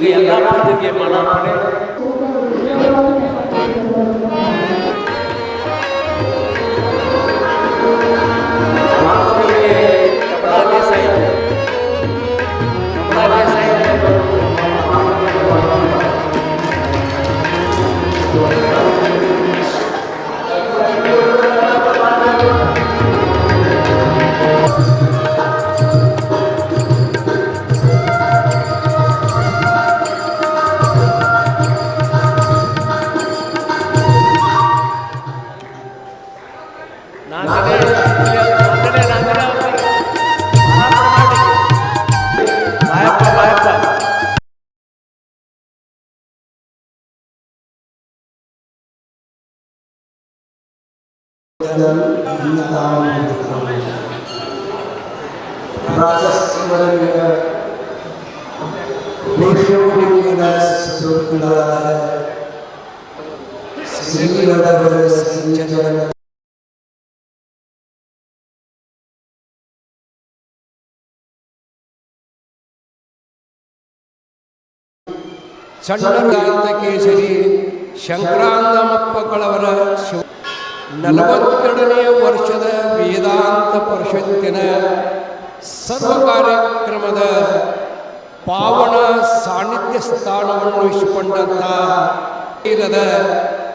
যদি আল্লাহ থেকে মানা করে ಪ್ರಾಶಸ್ತ್ಯವರಿಗೆ ಭಿಕ್ಷುವಿನ ಸ್ವರೂಪಗಳಾದ ಶ್ರೀವರವರ ಸಂಚಲನ ಸಣ್ಣರಾಂತ ಕೇಸರಿ ಶಂಕರಾಂಗಮಪ್ಪಗಳವರ ಶಿವ ನಲವತ್ತೆರಡನೆಯ ವರ್ಷದ ವೇದಾಂತ ಪರಿಷತ್ತಿನ ಸರ್ವ ಕಾರ್ಯಕ್ರಮದ ಪಾವನ ಸಾನ್ನಿಧ್ಯ ಸ್ಥಾನವನ್ನು ಇಸಿಕೊಂಡಂಥ ತೀರದ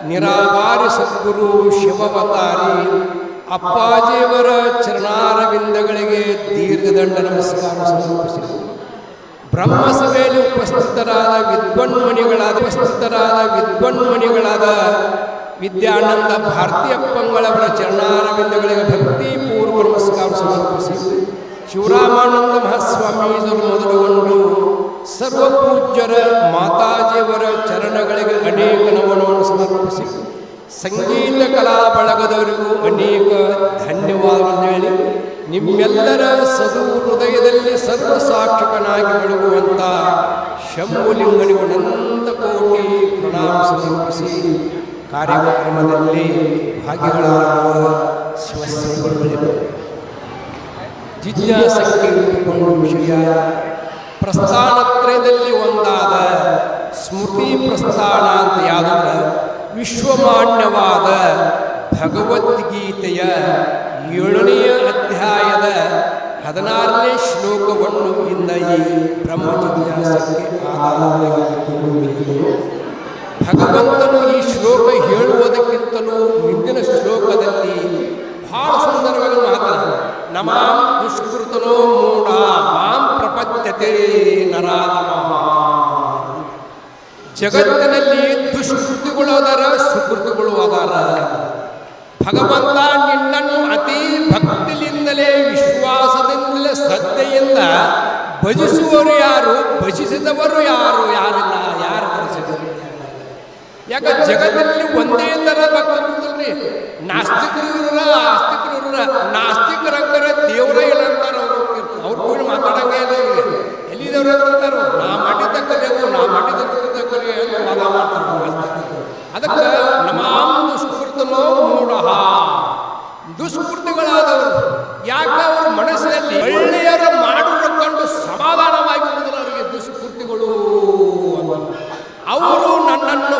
ನಿರಾಕಾರಿ ಸದ್ಗುರು ಶಿವವತಾರಿ ಅಪ್ಪಾಜಿಯವರ ಚರಣಾರವಿಂದಗಳಿಗೆ ದೀರ್ಘದಂಡ ನಮಸ್ಕಾರ ಸಮರ್ಪಿಸಿದರು ಬ್ರಹ್ಮಸಭೆಯಲ್ಲಿ ಉಪಸ್ಥಿತರಾದ ವಿದ್ವನ್ಮಣಿಗಳಾದ ಉಪಸ್ಥಿತರಾದ ವಿದ್ವನ್ಮಣಿಗಳಾದ ವಿದ್ಯಾನಂದ ಭಾರತೀಯಪ್ಪಂಗಳವರ ಚರಣಾರವಿಂದಗಳಿಗೆ ಭಕ್ತಿಪೂರ್ವ ನಮಸ್ಕಾರ ಸಮರ್ಪಿಸಿ. ಶಿವರಾಮಾನಂದ ಮಹಾಸ್ವಾಮೀಜರು ಮೊದಲುಗೊಂಡು ಸರ್ವಪೂಜ್ಯರ ಮಾತಾಜಿಯವರ ಚರಣಗಳಿಗೆ ಅನೇಕ ನಮನವನ್ನು ಸಮರ್ಪಿಸಿ. ಸಂಗೀತ ಕಲಾ ಬಳಗದವರಿಗೂ ಅನೇಕ ಧನ್ಯವಾದಗಳನ್ನು ಹೇಳಿ, ನಿಮ್ಮೆಲ್ಲರ ಸದು ಹೃದಯದಲ್ಲಿ ಸರ್ವಸಾಕ್ಷಕನಾಗಿ ಬೆಳಗುವಂಥ ಶಂಭುಲಿಂಗನಿಗೂ ಅನಂತ ಕೋಟಿ ಪ್ರಣಾಮ ಸಮರ್ಪಿಸಿ. ಕಾರ್ಯಕ್ರಮದಲ್ಲಿ ಭಾಗಿಗಳಾಗುವ ಶಿವಸ್ವರೂಪಗಳಿವೆ ಜಿಜ್ಞಾಸಕ್ತಿ ಇಟ್ಟುಕೊಂಡು ವಿಷಯ, ಪ್ರಸ್ಥಾನತ್ರಯದಲ್ಲಿ ಒಂದಾದ ಸ್ಮೃತಿ ಪ್ರಸ್ಥಾನ ಅಂತ ಯಾವ್ದಾರ ವಿಶ್ವಮಾನ್ಯವಾದ ಭಗವದ್ಗೀತೆಯ ಏಳನೆಯ ಅಧ್ಯಾಯದ ಹದಿನಾರನೇ ಶ್ಲೋಕವನ್ನು ಇಂದ ಈ ಬ್ರಹ್ಮ ಜಿಜ್ಞಾಸಕ್ಕೆ ಆಧಾರವಾಗಿಟ್ಟುಕೊಂಡು ಭಗವಂತನು ಈ ಶ್ಲೋಕ ಹೇಳುವುದಕ್ಕಿಂತಲೂ ಹಿಂದಿನ ಶ್ಲೋಕದಲ್ಲಿ ಬಹಳ ಸುಂದರವಾಗಿ ಮಾತನಾಡ ನಮಾಂ ದುಷ್ಕೃತನೋ ಮೂಢ, ಮಾಂ ಪ್ರಪತ್ಯತೆ ನರಾಧಮ. ಜಗತ್ತಿನಲ್ಲಿ ದುಷ್ಕೃತಿಗಳು ಅದರ, ಸುಕೃತಿಗಳು ಅದಾರ. ಭಗವಂತ ನಿನ್ನನ್ನು ಅತಿ ಭಕ್ತಿಯಿಂದಲೇ, ವಿಶ್ವಾಸದಿಂದಲೇ, ಶ್ರದ್ಧೆಯಿಂದ ಭಜಿಸುವರು ಯಾರು? ಭಜಿಸಿದವರು ಯಾರು? ಯಾರಿಲ್ಲ. ಯಾಕ ಜಗತ್ತಿನಲ್ಲಿ ಒಂದೇ ತರ ಭಕ್ತರು ಇರೋದಿಲ್ರಿ ನಾಸ್ತಿಕರು ಇರೋರ ಆಸ್ತಿಕರು ಇರೋರ ನಾಸ್ತಿಕರಂಕರ ದೇವರ ಇಲ್ಲ ಅಂತಾರೆ ಅವರು. ಅವ್ರು ಕೂಡ ಮಾತಾಡಂಗೆ ಇಲ್ಲ ಇಲ್ಲಿ ಎಲ್ಲಿದವ್ರು ಅಂತಾರೆ? ನಾ ಮಾಡಿದ್ದ ಕಲಿಯವು ನಾ ಮಾಡಿದ ಕಲೆ ಅಂತ. ಅದಕ್ಕೆ ನಮ್ಮ ದುಷ್ಕೃತನೋ ಮೂಢ. ದುಷ್ಕೃತಿಗಳಾದವರು ಯಾಕೆ ಅವ್ರ ಮನಸ್ಸಿನಲ್ಲಿ ಒಳ್ಳೆಯರ ಮಾಡುವ ಕಂಡು ಸಮಾಧಾನವಾಗಿರುವುದಿಲ್ಲ ಅವರಿಗೆ ದುಷ್ಕೃತಿಗಳು ಅವರು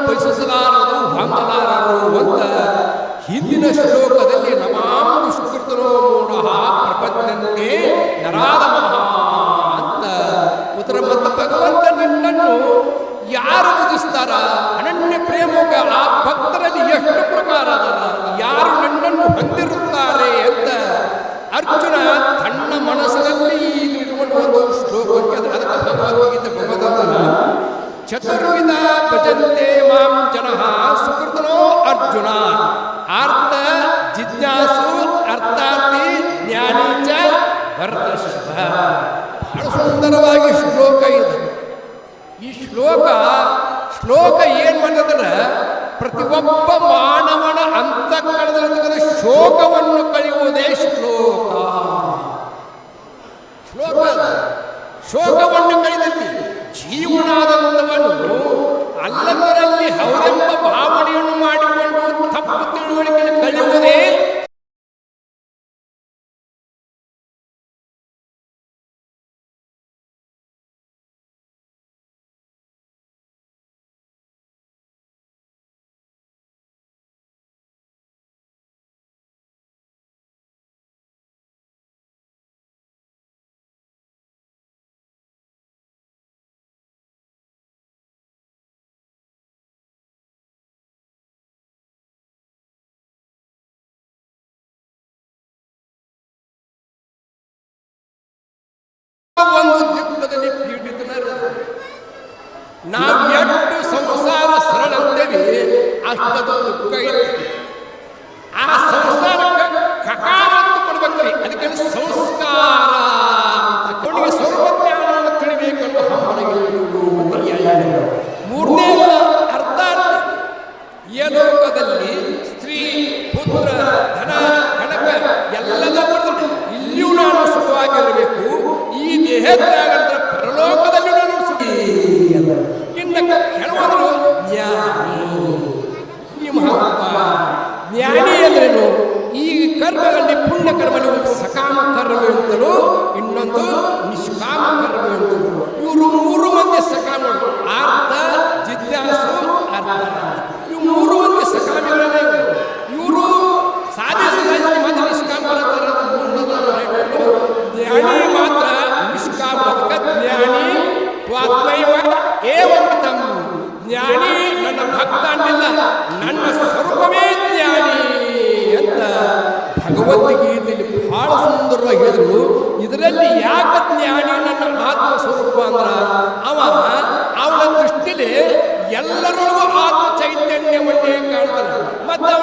ಬಯಸಲಾರರು ಹೊಂದಲಾರರು ಅಂತ ಹಿಂದಿನ ಶ್ಲೋಕದಲ್ಲಿ ನಮಾಂ ದುಷ್ಕೃತನೋ ಮೂಢ ಪ್ರಪಂಚಂತೆ ನರಾಧಮ ಅಂತ ಉತ್ತರ ಮತ್ತು ಭಗವಂತ ನಿನ್ನನ್ನು ಯಾರು ಪೂಜಿಸ್ತಾರ ಅನನ್ಯ ಪ್ರೇಮಕ ಆ ಭಕ್ತರಲ್ಲಿ ಎಷ್ಟು ಒಬ್ಬೊಬ್ಬ ಮಾನವನ ಅಂತಃಕರಣದಲ್ಲಿ ಶೋಕವನ್ನು ನಾವು ಎಷ್ಟು ಸಂಸಾರ ಸರಳಂತೇವಿ ಅಷ್ಟೊಂದು ದುಃಖ ಐತಿ ಆ ಸಂಸಾರಕ್ಕೆ ಕಕಾರ ಅಂತ ಕೊಡ್ಬೇಕ್ರಿ. ಅದಕ್ಕೆ ಸಂಸ್ಕಾರ ಕೊಡುಗೆ ಸ್ವರ್ವ ಜ್ಞಾನ ತಿಳಿಬೇಕನ್ನು ಮೂರನೇ ಅರ್ಥ ಈ ಲೋಕದಲ್ಲಿ ಸ್ತ್ರೀ, ಪುತ್ರ, ಧನ ಕಣಕ ಎಲ್ಲದ ಇಲ್ಲಿಯೂ ನಾನು ಸುಖವಾಗಿರಬೇಕು. ಈ ದೇಹದಾಗ ಇದರಲ್ಲಿ ಯಾಕೆ ಜ್ಞಾನಿ ನನ್ನ ಆತ್ಮ ಸ್ವರೂಪ ಅಂದ್ರ? ಅವ ಅವಳ ದೃಷ್ಟಿಲಿ ಎಲ್ಲರೊಳಗೂ ಆತ್ಮ ಚೈತನ್ಯವನ್ನೇ ಕಾಣ್ತಾನೆ. ಮತ್ತೆ